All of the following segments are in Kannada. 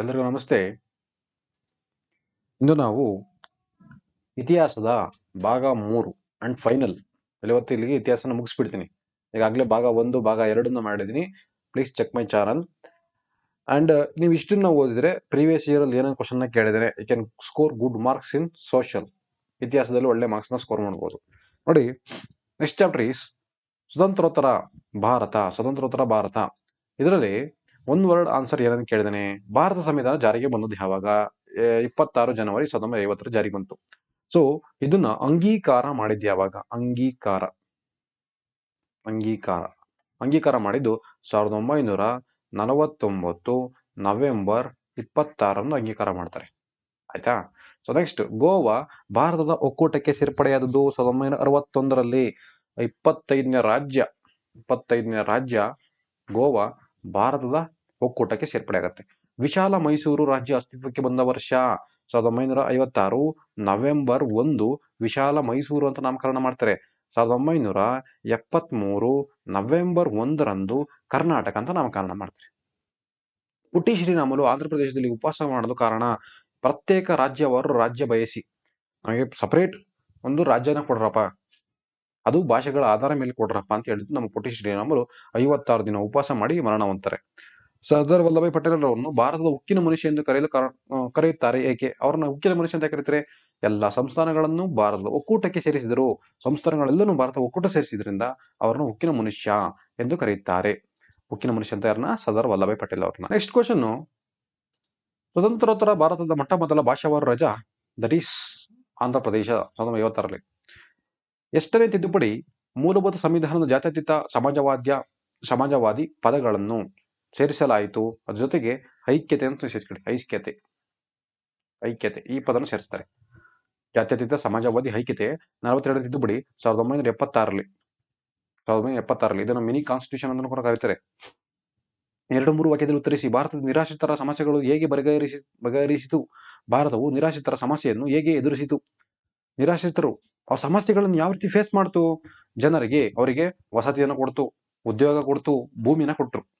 ಎಲ್ಲರಿಗೂ ನಮಸ್ತೆ. ಇಂದು ನಾವು ಇತಿಹಾಸದ ಭಾಗ ಮೂರು ಅಂಡ್ ಫೈನಲ್. ಇವತ್ತು ಇಲ್ಲಿಗೆ ಇತಿಹಾಸನ ಮುಗಿಸ್ಬಿಡ್ತೀನಿ. ಈಗಾಗಲೇ ಭಾಗ ಒಂದು, ಭಾಗ ಎರಡನ್ನ ಮಾಡಿದ್ದೀನಿ. Please check my channel. And ನೀವು ಇಷ್ಟನ್ನ ಓದಿದ್ರೆ ಪ್ರೀವಿಯಸ್ ಇಯರ್ ಅಲ್ಲಿ ಏನೇನು ಕ್ವಶನ್ ಕೇಳಿದರೆ you can score good marks in social ಇತಿಹಾಸದಲ್ಲಿ ಒಳ್ಳೆ ಮಾರ್ಕ್ಸ್ನ ಸ್ಕೋರ್ ಮಾಡ್ಬೋದು. ನೋಡಿ ನೆಕ್ಸ್ಟ್ ಚಾಪ್ಟರ್ ಈಸ್ ಸ್ವತಂತ್ರೋತ್ತರ ಭಾರತ ಸ್ವತಂತ್ರೋತ್ತರ ಭಾರತ. ಇದರಲ್ಲಿ ಒಂದು ವರ್ಡ್ ಆನ್ಸರ್ ಏನಂತ ಕೇಳಿದಾನೆ. ಭಾರತ ಸಂವಿಧಾನ ಜಾರಿಗೆ ಬಂದದ್ದು ಯಾವಾಗ? ಇಪ್ಪತ್ತಾರು ಜನವರಿ ಸಾವಿರದ ಒಂಬೈನೂರ ಐವತ್ತರ ಜಾರಿಗೆ ಬಂತು. ಸೊ ಇದನ್ನ ಅಂಗೀಕಾರ ಮಾಡಿದ್ದು ಯಾವಾಗ? ಅಂಗೀಕಾರ. ಅಂಗೀಕಾರ. ಅಂಗೀಕಾರ ಮಾಡಿದ್ದು ಸಾವಿರದ ಒಂಬೈನೂರ ನಲವತ್ತೊಂಬತ್ತು ನವೆಂಬರ್ ಇಪ್ಪತ್ತಾರನ್ನು ಅಂಗೀಕಾರ ಮಾಡ್ತಾರೆ. ಆಯ್ತಾ? ಸೊ ನೆಕ್ಸ್ಟ್ ಗೋವಾ ಭಾರತದ ಒಕ್ಕೂಟಕ್ಕೆ ಸೇರ್ಪಡೆಯಾದದ್ದು ಸಾವಿರದ ಒಂಬೈನೂರ ಅರವತ್ತೊಂದರಲ್ಲಿ. ಇಪ್ಪತ್ತೈದನೇ ರಾಜ್ಯ ಇಪ್ಪತ್ತೈದನೇ ರಾಜ್ಯ ಗೋವಾ ಭಾರತದ ಒಕ್ಕೂಟಕ್ಕೆ ಸೇರ್ಪಡೆ ಆಗತ್ತೆ. ವಿಶಾಲ ಮೈಸೂರು ರಾಜ್ಯ ಅಸ್ತಿತ್ವಕ್ಕೆ ಬಂದ ವರ್ಷ ಸಾವಿರದ ಒಂಬೈನೂರ ಐವತ್ತಾರು, ನವೆಂಬರ್ ಒಂದು ವಿಶಾಲ ಮೈಸೂರು ಅಂತ ನಾಮಕರಣ ಮಾಡ್ತಾರೆ. ಸಾವಿರದ ಒಂಬೈನೂರ ಎಪ್ಪತ್ಮೂರು, ನವೆಂಬರ್ ಒಂದರಂದು ಕರ್ನಾಟಕ ಅಂತ ನಾಮಕರಣ ಮಾಡ್ತಾರೆ. ಪುಟ್ಟಿ ಶ್ರೀರಾಮುಲು ಆಂಧ್ರ ಪ್ರದೇಶದಲ್ಲಿ ಉಪವಾಸ ಮಾಡಲು ಕಾರಣ ಪ್ರತ್ಯೇಕ ರಾಜ್ಯವಾರು ರಾಜ್ಯ ಬಯಸಿ. ನಮಗೆ ಸಪರೇಟ್ ಒಂದು ರಾಜ್ಯನ ಕೊಡ್ರಪ್ಪ. ಅದು ಭಾಷೆಗಳ ಆಧಾರ ಮೇಲೆ ಕೊಡ್ರಪ್ಪ ಅಂತ ಹೇಳಿದ್ದು ನಮ್ಮ ಪುಟ್ಟಿ ಶ್ರೀರಾಮುಲು ಐವತ್ತಾರು ದಿನ ಉಪವಾಸ ಮಾಡಿ ಮರಣವಂತಾರೆ. ಸರ್ದಾರ್ ವಲ್ಲಭಾಯಿ ಪಟೇಲ್ ಅವರನ್ನು ಭಾರತದ ಉಕ್ಕಿನ ಮನುಷ್ಯ ಎಂದು ಕರೆಯಲು ಕರೆಯುತ್ತಾರೆ. ಏಕೆ? ಅವರನ್ನ ಉಕ್ಕಿನ ಮನುಷ್ಯ ಅಂತ ಕರೀತಾರೆ? ಎಲ್ಲ ಸಂಸ್ಥಾನಗಳನ್ನು ಭಾರತದ ಒಕ್ಕೂಟಕ್ಕೆ ಸೇರಿಸಿದರು. ಸಂಸ್ಥಾನಗಳೆಲ್ಲನೂ ಭಾರತ ಒಕ್ಕೂಟ ಸೇರಿಸಿದ್ರಿಂದ ಅವರನ್ನು ಉಕ್ಕಿನ ಮನುಷ್ಯ ಎಂದು ಕರೆಯುತ್ತಾರೆ. ಉಕ್ಕಿನ ಮನುಷ್ಯ ಅಂತ ಯಾರನ್ನ? ಸರ್ದಾರ್ ವಲ್ಲಭಾಯಿ ಪಟೇಲ್ ಅವ್ರನ್ನ. Next question. ಸ್ವತಂತ್ರೋತ್ತರ ಭಾರತದ ಮೊಟ್ಟ ಮೊದಲ ಭಾಷಾವಾರು ರಜಾ ದಟ್ ಈಸ್ ಆಂಧ್ರ ಪ್ರದೇಶ, ಸಾವಿರದ ಎಷ್ಟನೇ ತಿದ್ದುಪಡಿ ಮೂಲಭೂತ ಸಂವಿಧಾನದ ಜಾತ್ಯತೀತ ಸಮಾಜವಾದ್ಯ, ಸಮಾಜವಾದಿ ಪದಗಳನ್ನು ಸೇರಿಸಲಾಯಿತು. ಅದ್ರ ಜೊತೆಗೆ ಐಕ್ಯತೆ ಅಂತ ಸೇರಿಸ್ಕೊಳ್ಳಿ. ಐಕ್ಯತೆ. ಐಕ್ಯತೆ. ಈ ಪದನ ಸೇರಿಸ್ತಾರೆ. ಜಾತ್ಯತೀತ ಸಮಾಜವಾದಿ ಐಕ್ಯತೆ ನಲವತ್ತೆರಡು ತಿದ್ದುಪಡಿ ಸಾವಿರದ ಒಂಬೈನೂರ ಎಪ್ಪತ್ತಾರರಲ್ಲಿ. ಸಾವಿರದ ಒಂಬೈನೂರ ಎಪ್ಪತ್ತಾರರಲ್ಲಿ. ಇದನ್ನು ಮಿನಿ ಕಾನ್ಸ್ಟಿಟ್ಯೂಷನ್ ಅಂತ ಕೂಡ ಕರೀತಾರೆ. ಎರಡು ಮೂರು ವಾಕ್ಯದಲ್ಲಿ ಉತ್ತರಿಸಿ, ಭಾರತದ ನಿರಾಶ್ರಿತರ ಸಮಸ್ಯೆಗಳು ಹೇಗೆ ಬಗೆಹರಿಸಿ, ಬಗೆಹರಿಸಿತು? ಭಾರತವು ನಿರಾಶ್ರಿತರ ಸಮಸ್ಯೆಯನ್ನು ಹೇಗೆ ಎದುರಿಸಿತು? ನಿರಾಶ್ರಿತರು ಆ ಸಮಸ್ಯೆಗಳನ್ನು ಯಾವ ರೀತಿ ಫೇಸ್ ಮಾಡ್ತು? ಜನರಿಗೆ ಅವರಿಗೆ ವಸತಿಯನ್ನು ಕೊಡ್ತು, ಉದ್ಯೋಗ ಕೊಡ್ತು, ಭೂಮಿನ ಕೊಟ್ರು.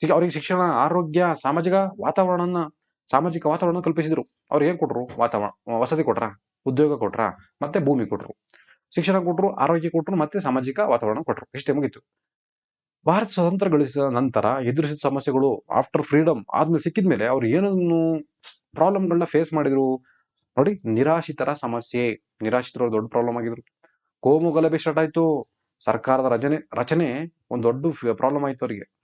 ಶಿಕ್ಷ- ಅವರಿಗೆ ಶಿಕ್ಷಣ, ಆರೋಗ್ಯ, ಸಾಮಾಜಿಕ ವಾತಾವರಣನ, ಸಾಮಾಜಿಕ ವಾತಾವರಣ ಕಲ್ಪಿಸಿದ್ರು. ಅವ್ರಿಗೆ ಏನ್ ಕೊಟ್ರು? ವಾತಾವರಣ ವಸತಿ ಕೊಟ್ರ? ಉದ್ಯೋಗ ಕೊಟ್ರ? ಮತ್ತೆ ಭೂಮಿ ಕೊಟ್ರು. ಶಿಕ್ಷಣ ಕೊಟ್ರು, ಆರೋಗ್ಯ ಕೊಟ್ರು, ಮತ್ತೆ ಸಾಮಾಜಿಕ ವಾತಾವರಣ ಕೊಟ್ರು. ಇಷ್ಟೇ ಮುಗಿತು. ಭಾರತ ಸ್ವತಂತ್ರ ಗಳಿಸಿದ ನಂತರ ಎದುರಿಸಿದ ಸಮಸ್ಯೆಗಳು ಆಫ್ಟರ್ ಫ್ರೀಡಮ್ ಆದ್ಮೇಲೆ ಸಿಕ್ಕಿದ್ಮೇಲೆ ಅವ್ರು ಏನನ್ನು ಪ್ರಾಬ್ಲಮ್ಗಳನ್ನ ಫೇಸ್ ಮಾಡಿದ್ರು? ನೋಡಿ, ನಿರಾಶಿತರ ಸಮಸ್ಯೆ. ನಿರಾಶಿತರು ದೊಡ್ಡ ಪ್ರಾಬ್ಲಮ್ ಆಗಿದ್ರು. ಕೋಮು ಗಲಭೆ ಸ್ಟಾರ್ಟ್ ಆಯ್ತು. ಸರ್ಕಾರದ ರಚನೆ ರಚನೆ ಒಂದು ದೊಡ್ಡ ಪ್ರಾಬ್ಲಮ್ ಆಯ್ತು ಅವರಿಗೆ.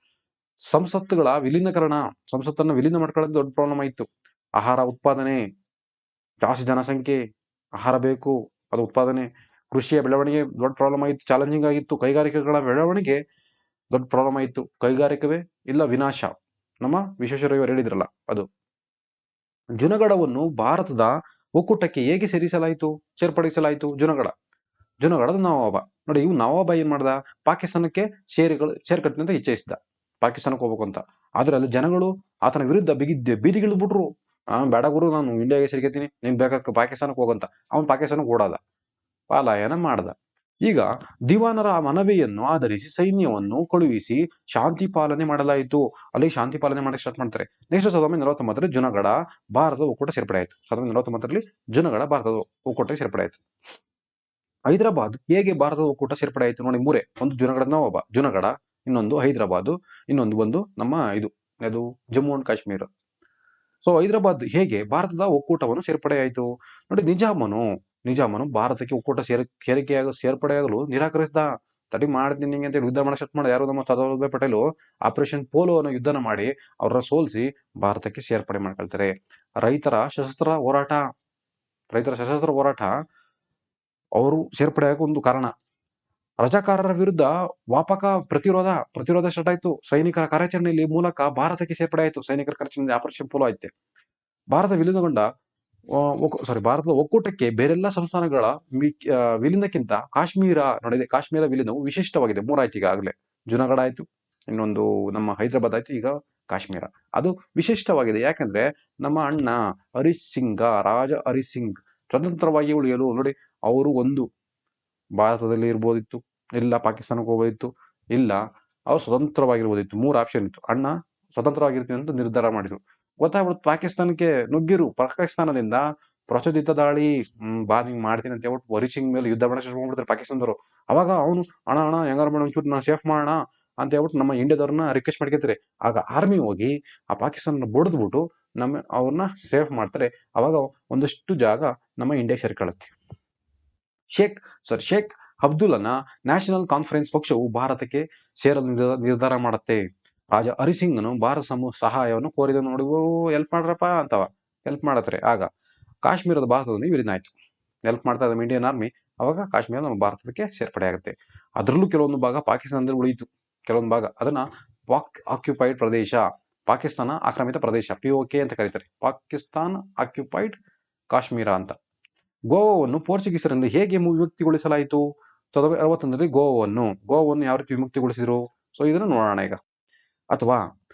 ಸಂಸತ್ತುಗಳ ವಿಲೀನಕರಣ, ಸಂಸತ್ತನ್ನ ವಿಲೀನ ಮಾಡ್ಕೊಳ್ಳೋದು ದೊಡ್ಡ ಪ್ರಾಬ್ಲಮ್ ಆಯಿತು. ಆಹಾರ ಉತ್ಪಾದನೆ, ಜಾಸ್ತಿ ಜನಸಂಖ್ಯೆ, ಆಹಾರ ಬೇಕು, ಅದು ಉತ್ಪಾದನೆ. ಕೃಷಿಯ ಬೆಳವಣಿಗೆ ದೊಡ್ಡ ಪ್ರಾಬ್ಲಮ್ ಆಯಿತು ಚಾಲೆಂಜಿಂಗ್ ಆಗಿತ್ತು. ಕೈಗಾರಿಕೆಗಳ ಬೆಳವಣಿಗೆ ದೊಡ್ಡ ಪ್ರಾಬ್ಲಮ್ ಆಯಿತು. ಕೈಗಾರಿಕವೇ ಇಲ್ಲ, ವಿನಾಶ. ನಮ್ಮ ವಿಶ್ವೇಶ್ವರಯ್ಯವರು ಹೇಳಿದ್ರಲ್ಲ, ಅದು. ಜುನಗಡವನ್ನು ಭಾರತದ ಒಕ್ಕೂಟಕ್ಕೆ ಹೇಗೆ ಸೇರಿಸಲಾಯಿತು? ಸೇರ್ಪಡಿಸಲಾಯಿತು ಜುನಗಡ ಜುನಗಡದ ನವಾಬ. ನೋಡಿ ಇವು ನವಾಬ ಏನ್ ಮಾಡ್ದ? ಪಾಕಿಸ್ತಾನಕ್ಕೆ ಸೇರಿಗಳು ಸೇರ್ಕಟ್ಟಿನಿಂದ ಇಚ್ಛಯಿಸಿದ. ಪಾಕಿಸ್ತಾನಕ್ಕೆ ಹೋಗ್ಬೇಕು ಅಂತ ಆದ್ರೆ ಅಲ್ಲಿ ಜನಗಳು ಆತನ ವಿರುದ್ಧ ಬಿಗಿದ್ದೆ ಬೀದಿಗಿಳಿದ್ಬಿಟ್ರು ಆ, ಬೇಡ ಗುರು, ನಾನು ಇಂಡಿಯಾಗೆ ಸೇರ್ಕೊತೀನಿ. ನಿಮ್ಗೆ ಬೇಕಾಗ ಪಾಕಿಸ್ತಾನಕ್ಕೆ ಹೋಗಂತ. ಅವನು ಪಾಕಿಸ್ತಾನಕ್ಕೆ ಓಡಾದ. ಪಾಲಾಯನ ಮಾಡ್ದ. ಈಗ ದಿವಾನರ ಮನವಿಯನ್ನು ಆಧರಿಸಿ ಸೈನ್ಯವನ್ನು ಕಳುಹಿಸಿ ಶಾಂತಿ ಪಾಲನೆ ಮಾಡಲಾಯಿತು. ಅಲ್ಲಿ ಶಾಂತಿ ಪಾಲನೆ ಮಾಡಕ್ಕೆ ಸ್ಟಾರ್ಟ್ ಮಾಡ್ತಾರೆ. ನೆಕ್ಸ್ಟ್ ಸಾವಿರದ ಒಂಬೈನೂರ ನಲವತ್ತೊಂಬತ್ತರಲ್ಲಿ ಜುನಗಡ ಭಾರತದ ಒಕ್ಕೂಟ ಸೇರ್ಪಡೆ ಆಯಿತು. ಸಾವಿರದ ಒಂಬೈನೂರ ನಲವತ್ತೊಂಬತ್ತರಲ್ಲಿ ಜುನಗಡ ಭಾರತದ ಒಕ್ಕೂಟಕ್ಕೆ ಸೇರ್ಪಡೆ ಆಯಿತು. ಹೈದರಾಬಾದ್ ಹೇಗೆ ಭಾರತದ ಒಕ್ಕೂಟ ಸೇರ್ಪಡೆ ಆಯಿತು ನೋಡಿ ಮೂರೇ. ಒಂದು ಜುನಗಡನ ಒಬ್ಬ ಜುನಗಡ. ಇನ್ನೊಂದು ಹೈದರಾಬಾದ್, ಇನ್ನೊಂದು ಒಂದು ನಮ್ಮ ಇದು, ಅದು ಜಮ್ಮು ಅಂಡ್ ಕಾಶ್ಮೀರ. ಸೊ ಹೈದರಾಬಾದ್ ಹೇಗೆ? ಭಾರತದ ಒಕ್ಕೂಟವನ್ನು ಸೇರ್ಪಡೆ ಆಯಿತು. ನೋಡಿ, ನಿಜಾಮನು ನಿಜಾಮನು ಭಾರತಕ್ಕೆ ಒಕ್ಕೂಟ ಸೇರ್ ಸೇರಿಕೆಯಾಗ ಸೇರ್ಪಡೆಯಾಗಲು ನಿರಾಕರಿಸಿದ. ತಡಿ ಮಾಡ್ತೀನಿ ನಿಂಗೆ ಅಂತ ಹೇಳಿ ಯುದ್ಧ ಮಾಡಿ ಸ್ಟಾರ್ಟ್ ಮಾಡಿ ಯಾರು ನಮ್ಮ ಸರ್ದಾರ್ ಪಟೇಲ್ ಪಟೇಲು ಆಪರೇಷನ್ ಪೋಲೋ ಅನ್ನೋ ಯುದ್ಧನ ಮಾಡಿ ಅವರ ಸೋಲಿಸಿ ಭಾರತಕ್ಕೆ ಸೇರ್ಪಡೆ ಮಾಡ್ಕೊಳ್ತಾರೆ. ರೈತರ ಸಶಸ್ತ್ರ ಹೋರಾಟ, ರೈತರ ಸಶಸ್ತ್ರ ಹೋರಾಟ ಅವರು ಸೇರ್ಪಡೆಯಾಗ ಒಂದು ಕಾರಣ. ರಜಾಕಾರರ ವಿರುದ್ಧ ವಾಪಕ ಪ್ರತಿರೋಧ ಪ್ರತಿರೋಧ ಸ್ಟಾರ್ಟ್ ಆಯ್ತು. ಸೈನಿಕರ ಕಾರ್ಯಾಚರಣೆಯಲ್ಲಿ ಮೂಲಕ ಭಾರತಕ್ಕೆ ಸೇರ್ಪಡೆ ಆಯಿತು. ಸೈನಿಕರ ಕಾರ್ಯಾಚರಣೆ ಆಪರೇಷನ್ ಫುಲ್ ಆಯ್ತು. ಭಾರತ ವಿಲೀನಗೊಂಡ ಸಾರಿ ಭಾರತದ ಒಕ್ಕೂಟಕ್ಕೆ ಬೇರೆಲ್ಲ ಸಂಸ್ಥಾನಗಳ ವಿಲೀನಕ್ಕಿಂತ ಕಾಶ್ಮೀರ ನಡೆದಿದೆ ಕಾಶ್ಮೀರ ವಿಲೀನವು ವಿಶಿಷ್ಟವಾಗಿದೆ. ಮೂರಾಯ್ತು ಈಗಾಗಲೇ. ಜುನಾಗಢ ಆಯ್ತು, ಇನ್ನೊಂದು ನಮ್ಮ ಹೈದರಾಬಾದ್ ಆಯ್ತು, ಈಗ ಕಾಶ್ಮೀರ. ಅದು ವಿಶಿಷ್ಟವಾಗಿದೆ. ಯಾಕಂದ್ರೆ ನಮ್ಮ ಅಣ್ಣ ಹರಿಸಿಂಗ ಸಿಂಗ ರಾಜ ಹರಿಸಿಂಗ್ ಸಿಂಗ್ ಸ್ವತಂತ್ರವಾಗಿ ಉಳಿಯಲು ನೋಡಿ, ಅವರು ಒಂದು ಭಾರತದಲ್ಲಿ ಇರ್ಬೋದಿತ್ತು, ಇಲ್ಲ ಪಾಕಿಸ್ತಾನಕ್ಕೆ ಹೋಗೋದಿತ್ತು ಇಲ್ಲ, ಅವ್ರು ಸ್ವತಂತ್ರವಾಗಿರ್ಬೋದಿತ್ತು. ಮೂರು ಆಪ್ಷನ್ ಇತ್ತು. ಅಣ್ಣ, ಸ್ವತಂತ್ರವಾಗಿರ್ತೀನಿ ಅಂತ ನಿರ್ಧಾರ ಮಾಡಿದ್ರು. ಗೊತ್ತಾಗ್ಬಿಡುತ್ತೆ, ಪಾಕಿಸ್ತಾನಕ್ಕೆ ನುಗ್ಗಿರು. ಪಾಕಿಸ್ತಾನದಿಂದ ಪ್ರಚೋದಿತ ದಾಳಿ, ಹ್ಮ್, ಬಾ ನಿಂಗ್ ಮಾಡ್ತೀನಿ ಅಂತ ಹೇಳ್ಬಿಟ್ಟು ವರಿಚಿಂಗ್ ಮೇಲೆ ಯುದ್ಧ ಶುರು ಮಾಡ್ಬಿಡ್ತಾರೆ ಪಾಕಿಸ್ತಾನದವರು. ಅವಾಗ ಅವನು, ಅಣ್ಣ ಅಣ್ಣ ಹೆಂಗಾರ ಒಂಚೂರು ನಾನು ಸೇಫ್ ಮಾಡೋಣ ಅಂತ ಹೇಳ್ಬಿಟ್ಟು ನಮ್ಮ ಇಂಡಿಯಾದವ್ರನ್ನ ರಿಕ್ವೆಸ್ಟ್ ಮಾಡ್ಕೊತಾರೆ. ಆಗ ಆರ್ಮಿ ಹೋಗಿ ಆ ಪಾಕಿಸ್ತಾನ ಬಡಿದ್ಬಿಟ್ಟು ನಮ್ಮ ಅವ್ರನ್ನ ಸೇಫ್ ಮಾಡ್ತಾರೆ. ಅವಾಗ ಒಂದಷ್ಟು ಜಾಗ ನಮ್ಮ ಇಂಡಿಯಾ ಸೇರ್ಕೊಳ್ಳುತ್ತೆ. ಶೇಖ್, ಸರ್ ಶೇಖ್ ಅಬ್ದುಲ್ಲನ ನ್ಯಾಷನಲ್ ಕಾನ್ಫರೆನ್ಸ್ ಪಕ್ಷವು ಭಾರತಕ್ಕೆ ಸೇರಲು ನಿರ್ಧಾರ- ಮಾಡುತ್ತೆ. ರಾಜ ಹರಿಸಿಂಗನು ಭಾರತ ಸಮೂಹ ಸಹಾಯವನ್ನು ಕೋರಿದ ನೋಡಿ ಹೆಲ್ಪ್ ಮಾಡ್ರಪ್ಪ ಅಂತವ. ಹೆಲ್ಪ್ ಮಾಡತ್ರೆ ಆಗ ಕಾಶ್ಮೀರದ ಭಾರತದಲ್ಲಿ ವಿಲೀನ ಆಯ್ತು ಹೆಲ್ಪ್ ಮಾಡ್ತಾ ಇದ್ದ ಇಂಡಿಯನ್ ಆರ್ಮಿ ಅವಾಗ ಕಾಶ್ಮೀರ ನಮ್ಮ ಭಾರತಕ್ಕೆ ಸೇರ್ಪಡೆ ಆಗುತ್ತೆ. ಅದರಲ್ಲೂ ಕೆಲವೊಂದು ಭಾಗ ಪಾಕಿಸ್ತಾನದಲ್ಲಿ ಉಳಿಯಿತು. ಕೆಲವೊಂದು ಭಾಗ ಅದನ್ನ ವಾಕ್ ಆಕ್ಯುಪೈಡ್ ಪ್ರದೇಶ, ಪಾಕಿಸ್ತಾನ ಆಕ್ರಮಿತ ಪ್ರದೇಶ ಪಿ ಅಂತ ಕರೀತಾರೆ. ಪಾಕಿಸ್ತಾನ್ ಆಕ್ಯುಪೈಡ್ ಕಾಶ್ಮೀರ ಅಂತ. ಗೋವಾವನ್ನು ಪೋರ್ಚುಗೀಸರಿಂದ ಹೇಗೆ ವಿಮುಕ್ತಿಗೊಳಿಸಲಾಯಿತು? ಸಾವಿರದ ಅರವತ್ತೊಂದರಲ್ಲಿ ಗೋವಾವನ್ನು ಗೋವಾವನ್ನು ಯಾವ ರೀತಿ ವಿಮುಕ್ತಿಗೊಳಿಸಿದ್ರು? ಸೊ, ಇದನ್ನು ನೋಡೋಣ ಈಗ. ಅಥವಾ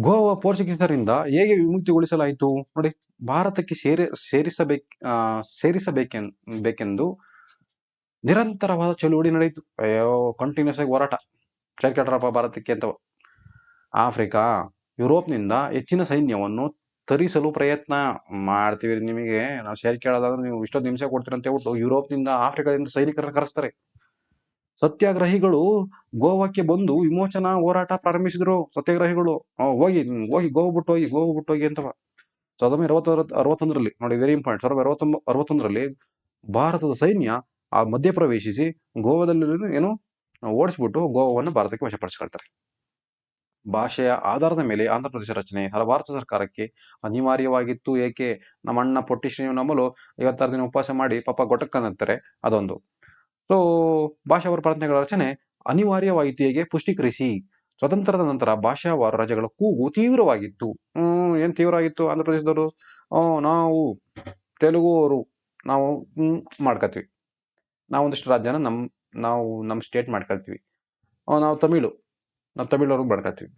ಗೋವಾ ಪೋರ್ಚುಗೀಸರಿಂದ ಹೇಗೆ ವಿಮುಕ್ತಿಗೊಳಿಸಲಾಯಿತು? ನೋಡಿ, ಭಾರತಕ್ಕೆ ಸೇರಿ, ಸೇರಿಸಬೇಕ ಸೇರಿಸಬೇಕೆನ್, ಬೇಕೆಂದು ನಿರಂತರವಾದ ಚಳುವಳಿ ನಡೆಯಿತು. ಅಯ್ಯೋ ಕಂಟಿನ್ಯೂಸ್ ಆಗಿ ಹೋರಾಟ. ಚೈಕಟ್ರಪ್ಪ ಭಾರತಕ್ಕೆ ಅಂತ, ಆಫ್ರಿಕಾ, ಯುರೋಪ್ನಿಂದ ಹೆಚ್ಚಿನ ಸೈನ್ಯವನ್ನು ತರಿಸಲು ಪ್ರಯತ್ನ ಮಾಡ್ತೀವಿ ನಿಮಗೆ. ನಾವು ಕೇಳೋದಾದ್ರೆ ನೀವು ಇಷ್ಟೊಂದು ನಿಮಿಷ ಕೊಡ್ತೀರ ಅಂತ ಹೇಳ್ಬಿಟ್ಟು ಯುರೋಪ್ನಿಂದ ಆಫ್ರಿಕಾದಿಂದ ಸೈನಿಕರನ್ನ ಕರೆಸ್ತಾರೆ. ಸತ್ಯಾಗ್ರಹಿಗಳು ಗೋವಾಕ್ಕೆ ಬಂದು ವಿಮೋಚನಾ ಹೋರಾಟ ಪ್ರಾರಂಭಿಸಿದ್ರು ಸತ್ಯಾಗ್ರಹಿಗಳು. ಹೋಗಿ ಹೋಗಿ, ಗೋವಾ ಬಿಟ್ಟು ಹೋಗಿ, ಗೋವಾ ಬಿಟ್ಟು ಹೋಗಿ ಅಂತವ ಸಾವಿರದ ಒಂಬೈನೂರ ಅರವತ್ತ, ಅರವತ್ತೊಂದರಲ್ಲಿ, ನೋಡಿ ವೆರಿ ಇಂಪಾರ್ಟೆಂಟ್ ಸಾವಿರದ ಅರವತ್ತೊಂಬ, ಅರವತ್ತೊಂದರಲ್ಲಿ ಭಾರತದ ಸೈನ್ಯ ಆ ಮಧ್ಯಪ್ರವೇಶಿಸಿ ಗೋವಾದಲ್ಲಿ ಏನು? ಓಡಿಸ್ಬಿಟ್ಟು ಗೋವಾವನ್ನು ಭಾರತಕ್ಕೆ ವಶಪಡಿಸ್ಕೊಳ್ತಾರೆ. ಭಾಷೆಯ ಆಧಾರದ ಮೇಲೆ ಆಂಧ್ರ ಪ್ರದೇಶ ರಚನೆ ಭಾರತ ಸರ್ಕಾರಕ್ಕೆ ಅನಿವಾರ್ಯವಾಗಿತ್ತು. ಏಕೆ? ನಮ್ಮ ಅಣ್ಣ ಪೊಟ್ಟಿ ಶ್ರೀನಮಲು ಐವತ್ತಾರು ದಿನ ಉಪವಾಸ ಮಾಡಿ ಪಾಪ ಗೊಟಕ್ಕನ್ನತ್ತಾರೆ ಅದೊಂದು. ಸೊ ಭಾಷಾವಾರ ಪ್ರಾಂತ್ಯಗಳ ರಚನೆ ಅನಿವಾರ್ಯವಾಯಿತು. ಹೇಗೆ? ಪುಷ್ಟೀಕರಿಸಿ. ಸ್ವತಂತ್ರದ ನಂತರ ಭಾಷಾವಾರ ರಾಜ್ಯಗಳ ಕೂಗು ತೀವ್ರವಾಗಿತ್ತು. ಹ್ಮ್ ಏನ್ ತೀವ್ರ ಆಗಿತ್ತು ಆಂಧ್ರ ಪ್ರದೇಶದವರು? ಆ, ನಾವು ತೆಲುಗುವರು ನಾವು ಮಾಡ್ಕೊತೀವಿ ನಾವೊಂದಿಷ್ಟು ರಾಜ್ಯನ ನಮ್ ನಾವು ನಮ್ಮ ಸ್ಟೇಟ್ ಮಾಡ್ಕೊಳ್ತೀವಿ ನಾವು ತಮಿಳು. ನಾವು ತಮಿಳವ್ರಿಗೆ ಮಾಡ್ಕೊತೀವಿ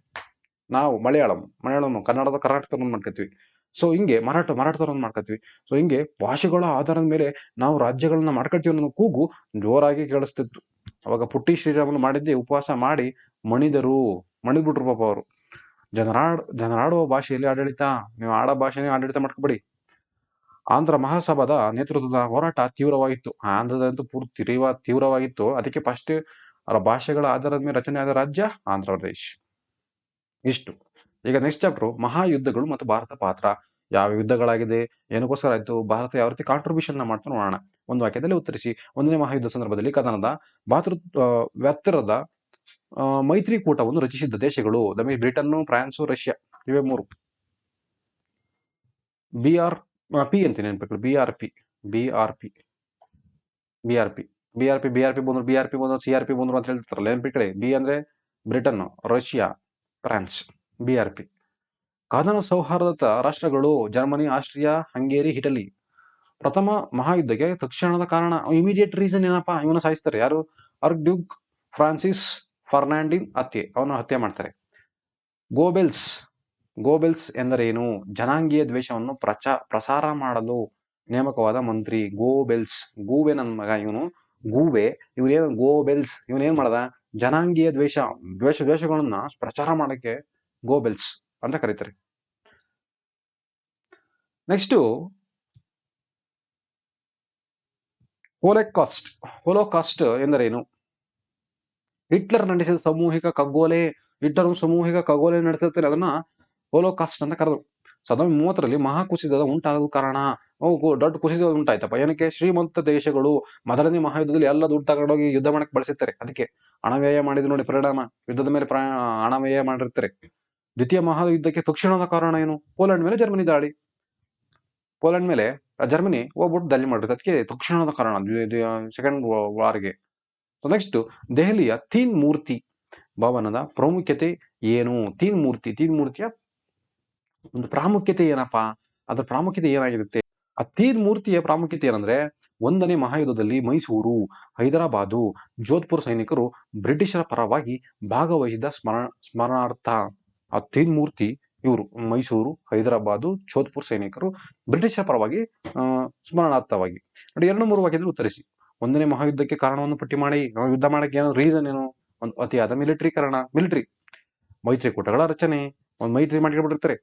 ನಾವು ಮಲಯಾಳಂ ಮಲಯಾಳಂ, ಕನ್ನಡದ ಕರ್ನಾಟಕದವ್ರನ್ನ ಮಾಡ್ಕೊತೀವಿ ಸೊ ಹಿಂಗೆ ಮರಾಠ ಮರಾಠದವ್ರನ್ನ ಮಾಡ್ಕೊತೀವಿ ಸೊ ಹಿಂಗೆ ಭಾಷೆಗಳ ಆಧಾರದ ಮೇಲೆ ನಾವು ರಾಜ್ಯಗಳನ್ನ ಮಾಡ್ಕೊಳ್ತೀವಿ ಅನ್ನೋ ಕೂಗು ಜೋರಾಗಿ ಕೇಳಿಸ್ತಿತ್ತು. ಅವಾಗ ಪುಟ್ಟಿ ಶ್ರೀರಾಮನ್ ಮಾಡಿದ್ದೆ ಉಪವಾಸ ಮಾಡಿ ಮಣಿದರು, ಮಣಿದ್ಬಿಟ್ರು ಪಾಪ ಅವರು. ಜನರಾಡ್, ಜನರಾಡುವ ಭಾಷೆಯಲ್ಲಿ ಆಡಳಿತ, ನೀವು ಆಡೋ ಭಾಷೆನೇ ಆಡಳಿತ ಮಾಡ್ಕೊಬೇಡಿ. ಆಂಧ್ರ ಮಹಾಸಭಾದ ನೇತೃತ್ವದ ಹೋರಾಟ ತೀವ್ರವಾಗಿತ್ತು. ಆಂಧ್ರದಂತೂ ಪೂರ್ತಿ ತೀವ್ರ ತೀವ್ರವಾಗಿತ್ತು. ಅದಕ್ಕೆ ಫಸ್ಟ್ ಅವರ ಭಾಷೆಗಳ ಆಧಾರದ ಮೇಲೆ ರಚನೆ ಆದ ರಾಜ್ಯ ಆಂಧ್ರ ಪ್ರದೇಶ್. ಇಷ್ಟು. ಈಗ ನೆಕ್ಸ್ಟ್ ಚಾಪ್ಟರ್ ಮಹಾಯುದ್ಧಗಳು ಮತ್ತು ಭಾರತ ಪಾತ್ರ ಯಾವ ಯುದ್ಧಗಳಾಗಿದೆ ಏನಕ್ಕೋಸ್ಕರ ಆಯ್ತು ಭಾರತ ಯಾವ ರೀತಿ ಕಾಂಟ್ರಿಬ್ಯೂಷನ್ ಮಾಡ್ತಾ ನೋಡೋಣ. ಒಂದು ವಾಕ್ಯದಲ್ಲಿ ಉತ್ತರಿಸಿ ಒಂದನೇ ಮಹಾಯುದ್ಧ ಸಂದರ್ಭದಲ್ಲಿ ಕದನದ ಭಾತೃ ಆ, ಮೈತ್ರಿಕೂಟವನ್ನು ರಚಿಸಿದ್ದ ದೇಶಗಳು ದಮಿ ಬ್ರಿಟನ್ ಫ್ರಾನ್ಸ್ ರಷ್ಯಾ ಇವೇ ಮೂರು. ಬಿ ಆರ್ ಪಿ ಅಂತ ನೆನಪಿ B R P B R P B R P B R P B R P ಬಂದ್ರು ಬಿ ಆರ್ ಪಿ ಬಂದ್ರು ಸಿ ಆರ್ ಪಿ ಬಂದ್ರು ಅಂತ ಹೇಳ್ತಾರಲ್ಲ ಕಡೆ ಬಿ ಅಂದ್ರೆ Britain, Russia, France B R P ಕದನ ಸೌಹಾರ್ದತ ರಾಷ್ಟ್ರಗಳು ಜರ್ಮನಿ, ಆಸ್ಟ್ರಿಯಾ, ಹಂಗೇರಿ, ಇಟಲಿ. ಪ್ರಥಮ ಮಹಾಯುದ್ಧಕ್ಕೆ ತಕ್ಷಣದ ಕಾರಣ ಇಮಿಡಿಯೇಟ್ ರೀಸನ್ ಏನಪ್ಪಾ? ಇವನ ಸಾಯಿಸ್ತಾರೆ ಯಾರು? ಅರ್ಕ್ ಡ್ಯೂಕ್ ಫ್ರಾನ್ಸಿಸ್ ಫರ್ನಾಂಡಿನ್ ಹತ್ಯೆ. ಅವನು ಹತ್ಯೆ ಮಾಡ್ತಾರೆ. ಗೋಬೆಲ್ಸ್. ಗೋಬೆಲ್ಸ್ ಎಂದರೇನು? ಜನಾಂಗೀಯ ದ್ವೇಷವನ್ನು ಪ್ರಚಾ, ಪ್ರಸಾರ ಮಾಡಲು ನೇಮಕವಾದ ಮಂತ್ರಿ ಗೋಬೆಲ್ಸ್. ಗೂಬೆ ನನ್ನ ಮಗ ಇವನು. ಗೂಬೆ ಇವನೇನು ಗೋಬೆಲ್ಸ್ ಇವನೇನ್ ಮಾಡ್ದ? ಜನಾಂಗೀಯ ದ್ವೇಷ ದ್ವೇಷ ದ್ವೇಷಗಳನ್ನ ಪ್ರಚಾರ ಮಾಡಕ್ಕೆ ಗೋಬೆಲ್ಸ್ ಅಂತ ಕರೀತಾರೆ. ನೆಕ್ಸ್ಟು ಹೋಲೆಕಾಸ್ಟ್ ಹೋಲೋಕಾಸ್ಟ್ ಎಂದರೇನು? ಹಿಟ್ಲರ್ ನಡೆಸಿದ ಸಾಮೂಹಿಕ ಖಗೋಲೆ, ಹಿಟ್ಲರ್ ಸಾಮೂಹಿಕ ಖಗೋಲೆ ನಡೆಸುತ್ತಾರೆ ಅದನ್ನ ಹೋಲೋಕಾಸ್ಟ್ ಅಂತ ಕರೆದ್ರು. ಸಾವಿರದ ಮೂವತ್ತರಲ್ಲಿ ಮೂವತ್ತರಲ್ಲಿ ಮಹಾಕುಸಿತದ ಉಂಟಾಗಲು ಕಾರಣ? ಅವು ದೊಡ್ಡ ಕುಸಿತ ಉಂಟಾಯ್ತಪ್ಪ. ಏನಕ್ಕೆ? ಶ್ರೀಮಂತ ದೇಶಗಳು ಮೊದಲನೇ ಮಹಾಯುದ್ಧದಲ್ಲಿ ಎಲ್ಲ ದುಡ್ಡು ತಗೊಂಡೋಗಿ ಯುದ್ಧ ಮಾಡಕ್ ಬಳಸಿರ್ತಾರೆ. ಅದಕ್ಕೆ ಹಣವ್ಯಯ ಮಾಡಿದ್ರು ನೋಡಿ, ಪರಿಣಾಮ. ಯುದ್ಧದ ಮೇಲೆ ಪ್ರಾ ಮಾಡಿರ್ತಾರೆ. ದ್ವಿತೀಯ ಮಹಾಯುದ್ಧಕ್ಕೆ ತಕ್ಷಣದ ಕಾರಣ ಏನು? ಪೋಲೆಂಡ್ ಮೇಲೆ ಜರ್ಮನಿ ದಾಳಿ. ಪೋಲೆಂಡ್ ಮೇಲೆ ಜರ್ಮನಿ ಹೋಗ್ಬಿಟ್ಟು ದಾಳಿ ಮಾಡಿರುತ್ತೆ. ಅದಕ್ಕೆ ತಕ್ಷಣದ ಕಾರಣ ಸೆಕೆಂಡ್ ವಾರ್ಗೆ. ಸೊ ನೆಕ್ಸ್ಟ್ ದೆಹಲಿಯ ತೀನ್ ಮೂರ್ತಿ ಭವನದ ಪ್ರಾಮುಖ್ಯತೆ ಏನು? ತೀನ್ ಮೂರ್ತಿ. ತೀನ್ ಮೂರ್ತಿಯ ಒಂದು ಪ್ರಾಮುಖ್ಯತೆ ಏನಪ್ಪಾ? ಅದರ ಪ್ರಾಮುಖ್ಯತೆ ಏನಾಗಿರುತ್ತೆ? ಆ ತೀರ್ ಮೂರ್ತಿಯ ಪ್ರಾಮುಖ್ಯತೆ ಏನಂದ್ರೆ, ಒಂದನೇ ಮಹಾಯುದ್ಧದಲ್ಲಿ ಮೈಸೂರು, ಹೈದರಾಬಾದು, ಜೋಧ್ಪುರ್ ಸೈನಿಕರು ಬ್ರಿಟಿಷರ ಪರವಾಗಿ ಭಾಗವಹಿಸಿದ ಸ್ಮರಣ, ಸ್ಮರಣಾರ್ಥ ಆ ತೀನ್ ಮೂರ್ತಿ ಇವರು, ಮೈಸೂರು, ಹೈದರಾಬಾದು, ಜೋಧ್ಪುರ್ ಸೈನಿಕರು ಬ್ರಿಟಿಷರ ಪರವಾಗಿ ಸ್ಮರಣಾರ್ಥವಾಗಿ. ನೋಡಿ, ಎರಡು ಮೂರು ವಾಕ್ಯದಲ್ಲಿ ಉತ್ತರಿಸಿ. ಒಂದನೇ ಮಹಾಯುದ್ಧಕ್ಕೆ ಕಾರಣವನ್ನು ಪಟ್ಟಿ ಮಾಡಿ. ಯುದ್ಧ ಮಾಡಕ್ಕೆ ಏನೋ ರೀಸನ್ ಏನು? ಒಂದು ಅತಿಯಾದ ಮಿಲಿಟರಿ ಕಾರಣ. ಮಿಲಿಟರಿ ಮೈತ್ರಿಕೂಟಗಳ ರಚನೆ. ಒಂದು ಮೈತ್ರಿ ಮಾಡಿಬಿಟ್ಟಿರ್ತಾರೆ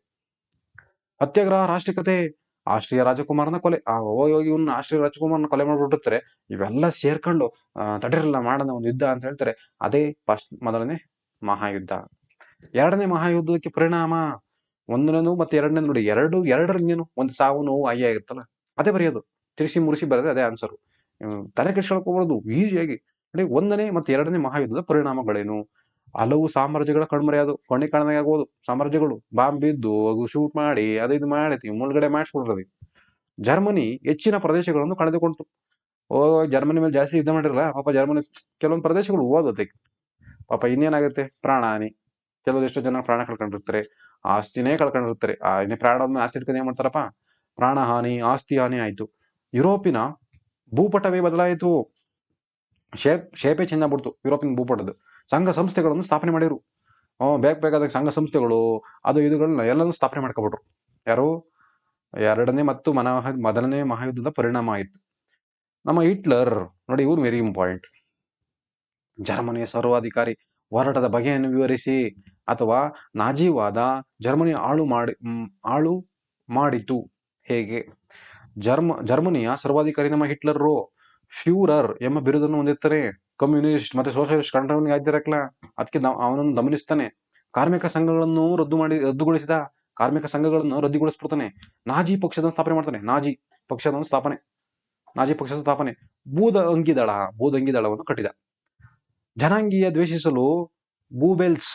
ಸತ್ಯಾಗ್ರಹ ರಾಷ್ಟ್ರೀಯತೆ ಆಶ್ರಯ ರಾಜಕುಮಾರನ ಕೊಲೆ. ಆ, ಹೋಗಿ ಇವನ್ನ ಇವ್ನ ಆಸ್ಟ್ರಿಯ ರಾಜಕುಮಾರನ ಕೊಲೆ ಮಾಡ್ಬಿಟ್ಟಿರ್ತಾರೆ. ಇವೆಲ್ಲ ಸೇರ್ಕೊಂಡು ತಡಿರಲ್ಲ ಮಾಡೋಣ, ಒಂದು ಯುದ್ಧ ಅಂತ ಹೇಳ್ತಾರೆ. ಅದೇ ಫಸ್ಟ್, ಮೊದಲನೇ ಮಹಾಯುದ್ಧ. ಎರಡನೇ ಮಹಾಯುದ್ಧಕ್ಕೆ ಪರಿಣಾಮ ಒಂದನೇನು ಮತ್ತೆ ಎರಡನೇ ನೋಡಿ, ಎರಡು, ಎರಡರಿಂದೇನು ಒಂದು ಸಾವು, ನೋವು ಅಯ್ಯ ಆಗಿರ್ತಲ್ಲ ಅದೇ ಬರೆಯೋದು ತಿರುಸಿ ಮುರಿಸಿ ಬರೋದೇ ಅದೇ ಆನ್ಸರು ತಲೆ ಕೆಡ್ಸ್ಕೊಳ್ಕೋಬಾರ್ದು ಈಜಿಯಾಗಿ ನೋಡಿ, ಒಂದನೇ ಮತ್ತೆ ಎರಡನೇ ಮಹಾಯುದ್ಧದ ಪರಿಣಾಮಗಳೇನು? ಹಲವು ಸಾಮ್ರಾಜ್ಯಗಳ ಕಣ್ಮರೆಯಾದು ಫಣಿ ಕಾಣದಾಗ ಆಗ್ಬೋದು. ಸಾಮ್ರಾಜ್ಯಗಳು. ಬಾಂಬ್ ಬಿದ್ದು ಅದು ಶೂಟ್ ಮಾಡಿ, ಅದು ಇದು ಮಾಡಿ ಮುಳುಗಡೆ ಮಾಡಿಸ್ಬಿಡ್ರದು ಜರ್ಮನಿ ಹೆಚ್ಚಿನ ಪ್ರದೇಶಗಳನ್ನು ಕಳೆದುಕೊಂತು. ಓ, ಜರ್ಮನಿ ಮೇಲೆ ಜಾಸ್ತಿ ಯುದ್ಧ ಮಾಡಿರಲ್ಲ? ಪಾಪ ಜರ್ಮನಿ ಕೆಲವೊಂದು ಪ್ರದೇಶಗಳು ಓದತ್ತೆ ಪಾಪ ಇನ್ನೇನಾಗುತ್ತೆ? ಪ್ರಾಣ ಹಾನಿ ಕೆಲವೊಂದಿಷ್ಟು ಜನ ಪ್ರಾಣ ಕಳ್ಕೊಂಡಿರ್ತಾರೆ. ಆಸ್ತಿನೇ ಕಳ್ಕೊಂಡಿರ್ತಾರೆ. ಆ, ಇನ್ನೇ ಪ್ರಾಣವನ್ನು ಆಸ್ತಿ ಇಟ್ಕೊಂಡು ಏನ್ ಮಾಡ್ತಾರಪ್ಪ? ಪ್ರಾಣ ಹಾನಿ ಆಸ್ತಿ ಹಾನಿ ಆಯ್ತು. ಯುರೋಪಿನ ಭೂಪಟವೇ ಬದಲಾಯಿತು. ಶೇಪ್ ಶೇಪೇ ಚೆಂದ ಬಿಡ್ತು. ಯುರೋಪಿನ ಭೂಪಟದ. ಸಂಘ ಸಂಸ್ಥೆಗಳನ್ನು ಸ್ಥಾಪನೆ ಮಾಡಿದರು. ಬೇಗ ಬೇಕಾದಾಗ ಸಂಘ ಸಂಸ್ಥೆಗಳು, ಅದು ಇದುಗಳನ್ನ ಎಲ್ಲನೂ ಸ್ಥಾಪನೆ ಮಾಡ್ಕೊಬಿಟ್ರು. ಯಾರು? ಎರಡನೇ ಮತ್ತು ಮನ ಮೊದಲನೇ ಮಹಾಯುದ್ಧದ ಪರಿಣಾಮ ಆಯಿತು. ನಮ್ಮ ಹಿಟ್ಲರ್, ನೋಡಿ ಇವ್ರು ವೆರಿ ಇಂಪಾರ್ಟೆಂಟ್ ಜರ್ಮನಿಯ ಸರ್ವಾಧಿಕಾರಿ ಹೋರಾಟದ ಬಗೆಯನ್ನು ವಿವರಿಸಿ, ಅಥವಾ ನಾಜೀವಾದ ಜರ್ಮನಿ ಆಳು ಮಾಡಿ ಆಳು ಮಾಡಿತು. ಹೇಗೆ? ಜರ್ಮ, ಜರ್ಮನಿಯ ಸರ್ವಾಧಿಕಾರಿ ನಮ್ಮ ಹಿಟ್ಲರ್, ಫ್ಯೂರರ್ ಎಂಬ ಬಿರುದನ್ನು ಹೊಂದಿರ್ತಾರೆ. ಕಮ್ಯುನಿಸ್ಟ್ ಮತ್ತೆ ಸೋಷಿಯಲಿಸ್ಟ್ ಕಂಟ್ರೋಲ್ ಆಗಿರಕ್ಲ ಅದಕ್ಕೆ ಅವನನ್ನು ಗಮನಿಸ್ತಾನೆ ಕಾರ್ಮಿಕ ಸಂಘಗಳನ್ನು ರದ್ದು ಮಾಡಿ, ರದ್ದುಗೊಳಿಸಿದ ಕಾರ್ಮಿಕ ಸಂಘಗಳನ್ನು ರದ್ದುಗೊಳಿಸ್ಬಿಡ್ತಾನೆ. ನಾಜಿ ಪಕ್ಷದ ಸ್ಥಾಪನೆ ಮಾಡ್ತಾನೆ. ನಾಜಿ ಪಕ್ಷದ ಸ್ಥಾಪನೆ. ನಾಜಿ ಪಕ್ಷದ ಸ್ಥಾಪನೆ. ಬೂದ ಅಂಗಿದಳ ಬೂದ ಅಂಗಿದಳವನ್ನು ಕಟ್ಟಿದ. ಜನಾಂಗೀಯ ದ್ವೇಷಿಸಲು ಗೂಬೆಲ್ಸ್,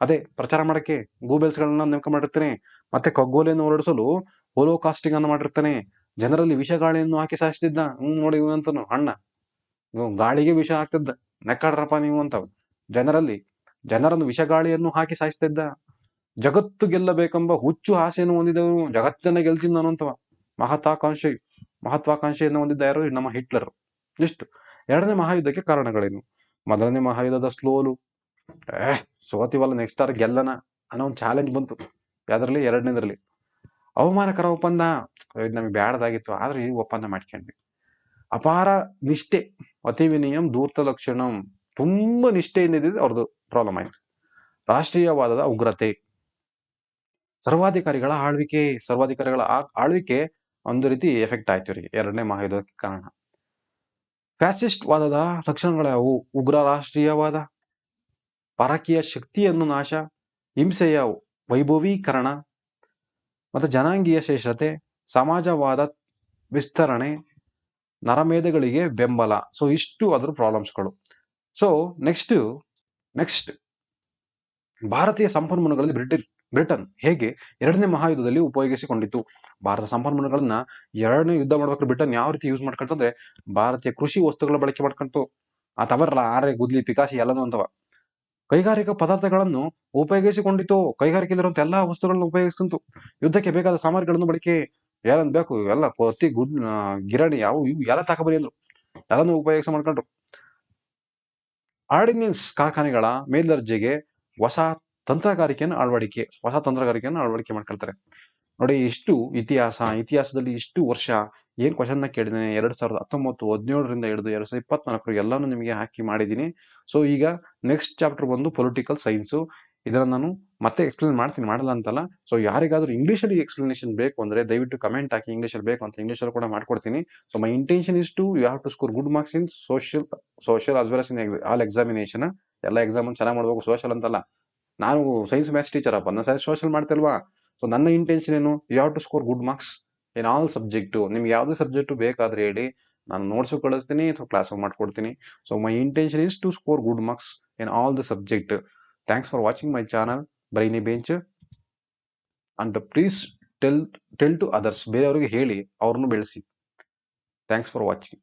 ಅದೇ ಪ್ರಚಾರ ಮಾಡಕ್ಕೆ ಗೂಬೆಲ್ಸ್ ಗಳನ್ನ ನೇಮಕ ಮಾಡಿರ್ತಾನೆ. ಮತ್ತೆ ಕಗ್ಗೋಲೆಯನ್ನು ಹೊರಡಿಸಲು ಹೋಲೋಕಾಸ್ಟಿಂಗ್ ಅನ್ನು ಮಾಡಿರ್ತಾನೆ. ಜನರಲ್ಲಿ ವಿಷಗಾಳಿಯನ್ನು ಹಾಕಿ ಸಾಯಿಸ್ತಿದ್ದ. ಹ್ಮ್, ನೋಡಿ ಅಣ್ಣ. ಗಾಳಿಗೆ ವಿಷ ಹಾಕ್ತಿದ್ದ. ನೆಕ್ಕಾಡ್ರಪ್ಪ ನೀವು ಅಂತ ಜನರಲ್ಲಿ, ಜನರನ್ನು ವಿಷಗಾಳಿಯನ್ನು ಹಾಕಿ ಸಾಯಿಸ್ತಿದ್ದ. ಜಗತ್ತು ಗೆಲ್ಲಬೇಕೆಂಬ ಹುಚ್ಚು ಆಸೆಯನ್ನು ಹೊಂದಿದವರು ಜಗತ್ತನ್ನ ಗೆಲ್ತೀನಿ ನಾನು ಅಂತವ. ಮಹತ್ವಾಕಾಂಕ್ಷೆ, ಮಹತ್ವಾಕಾಂಕ್ಷೆಯನ್ನು ಹೊಂದಿದ್ದ ಯಾರು? ನಮ್ಮ ಹಿಟ್ಲರ್. ಇಷ್ಟು. ಎರಡನೇ ಮಹಾಯುದ್ಧಕ್ಕೆ ಕಾರಣಗಳೇನು? ಮೊದಲನೇ ಮಹಾಯುದ್ಧದ ಸ್ಲೋಲು. ಏ, ಸೋತಿವಲ್ಲ ನೆಕ್ಸ್ಟ್ ಆರ್ ಗೆಲ್ಲನ ಅನ್ನೋ ಒಂದು ಚಾಲೆಂಜ್ ಬಂತು. ಯಾವ್ದ್ರಲ್ಲಿ? ಎರಡನೇದ್ರಲ್ಲಿ. ಅವಮಾನಕರ ಒಪ್ಪಂದ. ನಮಗೆ ಬ್ಯಾಡದಾಗಿತ್ತು. ಆದ್ರೆ ಈ ಒಪ್ಪಂದ ಮಾಡ್ಕೊಂಡ್ವಿ. ಅಪಾರ ನಿಷ್ಠೆ, ಅತಿ ವಿನಿಯಂ, ಧೂರ್ತ ಲಕ್ಷಣಂ, ತುಂಬಾ ನಿಷ್ಠೆಯಿಂದ ಇದ್ದಿದ್ದು ಅವ್ರದ್ದು ಪ್ರಾಬ್ಲಮ್ ಆಯ್ತು. ರಾಷ್ಟ್ರೀಯವಾದದ ಉಗ್ರತೆ. ಸರ್ವಾಧಿಕಾರಿಗಳ ಆಳ್ವಿಕೆ ಸರ್ವಾಧಿಕಾರಿಗಳ ಆಳ್ವಿಕೆ ಒಂದು ರೀತಿ ಎಫೆಕ್ಟ್ ಆಯ್ತು ಇವರಿಗೆ. ಎರಡನೇ ಮಹಾಯುದ್ಧಕ್ಕೆ ಕಾರಣ. ಫ್ಯಾಸಿಸ್ಟ್ ವಾದದ ಲಕ್ಷಣಗಳ್ಯಾವು ಉಗ್ರ ರಾಷ್ಟ್ರೀಯವಾದ, ಪರಕೀಯ ಶಕ್ತಿಯನ್ನು ನಾಶ, ಹಿಂಸೆಯ ವೈಭವೀಕರಣ, ಮತ್ತು ಜನಾಂಗೀಯ ಶ್ರೇಷ್ಠತೆ, ಸಮಾಜವಾದ ವಿಸ್ತರಣೆ ನರಮೇಧಗಳಿಗೆ ಬೆಂಬಲ. ಸೊ ಇಷ್ಟು ಅದರ ಪ್ರಾಬ್ಲಮ್ಸ್ಗಳು ಸೊ ನೆಕ್ಸ್ಟ್ ನೆಕ್ಸ್ಟ್ ಭಾರತೀಯ ಸಂಪನ್ಮೂಲಗಳಲ್ಲಿ ಬ್ರಿಟಿಷ್, ಬ್ರಿಟನ್ ಹೇಗೆ ಎರಡನೇ ಮಹಾಯುದ್ಧದಲ್ಲಿ ಉಪಯೋಗಿಸಿಕೊಂಡಿತ್ತು? ಭಾರತ ಸಂಪನ್ಮೂಲಗಳನ್ನ ಎರಡನೇ ಯುದ್ಧ ಮಾಡ್ಬೇಕಾದ್ರೆ ಬ್ರಿಟನ್ ಯಾವ ರೀತಿ ಯೂಸ್ ಮಾಡ್ಕೊಂತಂದ್ರೆ ಭಾರತೀಯ ಕೃಷಿ ವಸ್ತುಗಳ ಬಳಕೆ ಮಾಡ್ಕೊಂತು ಆ ತವರಲ್ಲ, ಆರೆ, ಗುದ್ಲಿ, ಪಿಕಾಸಿ ಎಲ್ಲನೂ ಅಂತವ. ಕೈಗಾರಿಕಾ ಪದಾರ್ಥಗಳನ್ನು ಉಪಯೋಗಿಸಿಕೊಂಡಿತು ಕೈಗಾರಿಕೆಯಲ್ಲಿರುವಂತ ಎಲ್ಲಾ ವಸ್ತುಗಳನ್ನು ಉಪಯೋಗಿಸ್ಕೊಂತು ಯುದ್ಧಕ್ಕೆ ಬೇಕಾದ ಸಾಮಗ್ರಿಗಳನ್ನು ಬಳಕೆ ಏನೇನ್ ಬೇಕು? ಎಲ್ಲ ಕೊತ್ತಿ ಗುಡ್ ಗಿರಣಿ, ಯಾವ, ಇವು ಎಲ್ಲ ತಗೊಬರಿ ಅಂದ್ರು. ಎಲ್ಲಾನು ಉಪಯೋಗಿಸ ಮಾಡ್ಕೊಂಡ್ರು? ಆರ್ಡಿನೆನ್ಸ್ ಕಾರ್ಖಾನೆಗಳ ಮೇಲ್ದರ್ಜೆಗೆ ಹೊಸ ತಂತ್ರಗಾರಿಕೆಯನ್ನು ಅಳವಡಿಕೆ, ಹೊಸ ತಂತ್ರಗಾರಿಕೆಯನ್ನು ಅಳವಡಿಕೆ ಮಾಡ್ಕೊಳ್ತಾರೆ. ನೋಡಿ, ಇಷ್ಟು ಇತಿಹಾಸ, ಇತಿಹಾಸದಲ್ಲಿ ಇಷ್ಟು ವರ್ಷ ಏನ್ ಕ್ವಶನ್ನ ಕೇಳಿದ್ದೇನೆ? ಎರಡ್ ಸಾವಿರದ ಹತ್ತೊಂಬತ್ತು ಹದಿನೇಳರಿಂದ ಹಿಡಿದು ಎರಡ್ ಸಾವಿರದ ಇಪ್ಪತ್ನಾಲ್ಕರು ಎಲ್ಲಾನು ನಿಮಗೆ ಹಾಕಿ ಮಾಡಿದ್ದೀನಿ. ಸೊ ಈಗ ನೆಕ್ಸ್ಟ್ ಚಾಪ್ಟರ್ ಬಂದು ಪೊಲಿಟಿಕಲ್ ಸೈನ್ಸು ಇದನ್ನ ನಾನು ಮತ್ತೆ ಎಕ್ಸ್ಪ್ಲೇನ್ ಮಾಡ್ತೀನಿ, ಮಾಡಲ್ಲ ಅಂತಲ್ಲ. ಸೊ ಯಾರಿಗಾದ್ರೂ ಇಂಗ್ಲೀಷಲ್ಲಿ ಎಕ್ಸ್ಪ್ಲನೇಷನ್ ಬೇಕು ಅಂದ್ರೆ ದಯವಿಟ್ಟು ಕಮೆಂಟ್ ಹಾಕಿ ಇಂಗ್ಲೀಷಲ್ಲಿ ಬೇಕು ಅಂತ ಇಂಗ್ಲೀಷಲ್ಲಿ ಕೂಡ ಮಾಡ್ಕೊಡ್ತೀನಿ. So my intention is to you have to score good marks in social social as well in all examination ಎಲ್ಲ ಎಕ್ಸಾಮ್ ಚೆನ್ನಾಗಿ ಮಾಡಬೇಕು ಸೋಷಿಯಲ್ ಅಂತಲ್ಲ. ನಾನು ಸೈನ್ಸ್ ಮ್ಯಾಥ್ಸ್ ಟೀಚರ್ ಅಪ್ಪ, ನಾನು ಸೈನ್ಸ್ ಸೋಷಿಯಲ್ ಮಾಡ್ತಿಲ್ವಾ? ಸೊ ನನ್ನ ಇಂಟೆನ್ಷನ್ ಏನು? You have to score good marks in all subject ನಿಮ್ಗೆ ಯಾವುದೇ ಸಬ್ಜೆಕ್ಟು ಬೇಕಾದ್ರೆ ಹೇಳಿ, ನಾನು ನೋಟ್ಸು ಕಳಿಸ್ತೀನಿ, ಅಥವಾ ಕ್ಲಾಸ್ ಮಾಡ್ಕೊಡ್ತೀನಿ. So my intention is to score good marks in all the subject thanks for watching my channel, Brainy bench and please tell tell to others ಬೇರೆಯವರಿಗೆ ಹೇಳಿ, ಅವ್ರನ್ನು ಬೆಳೆಸಿ. Thanks for watching